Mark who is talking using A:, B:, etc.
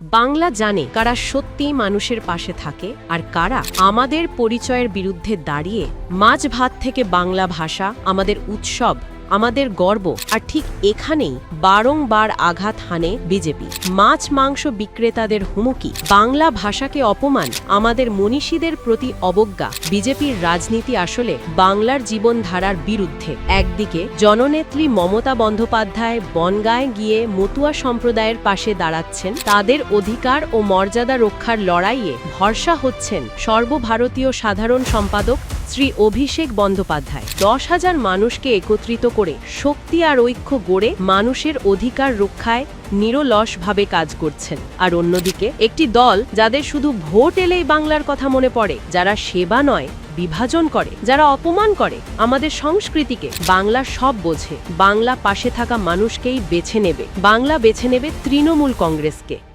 A: বাংলা জানে কারা সত্যি মানুষের পাশে থাকে আর কারা আমাদের পরিচয়ের বিরুদ্ধে দাঁড়িয়ে মাঝ ভাত থেকে বাংলা ভাষা আমাদের উৎসব আমাদের গর্ব। আর ঠিক এখানেই বারংবার আঘাত হানে বিজেপি। মাছ মাংস বিক্রেতাদের হুমকি। বাংলা ভাষাকে অপমান। আমাদের মনীষীদের প্রতি অবজ্ঞা। বিজেপির রাজনীতি আসলে বাংলার জীবনধারার বিরুদ্ধে। একদিকে জননেত্রী মমতা বন্দ্যোপাধ্যায় বনগায় গিয়ে মতুয়া সম্প্রদায়ের পাশে দাঁড়াচ্ছেন। তাদের অধিকার ও মর্যাদা রক্ষার লড়াইয়ে ভরসা হচ্ছেন সর্বভারতীয় সাধারণ সম্পাদক শ্রী অভিষেক বন্দ্যোপাধ্যায়। দশ হাজার মানুষকে একত্রিত করে শক্তি আর ঐক্য গড়ে মানুষের অধিকার রক্ষায় নিরলসভাবে কাজ করছেন। আর অন্যদিকে একটি দল যাদের শুধু ভোট এলেই বাংলার কথা মনে পড়ে, যারা সেবা নয়, বিভাজন করে, যারা অপমান করে, আমাদের সংস্কৃতিকে বাংলা সব বোঝে। বাংলা পাশে থাকা মানুষকেই বেছে নেবে। বাংলা বেছে নেবে তৃণমূল কংগ্রেসকে।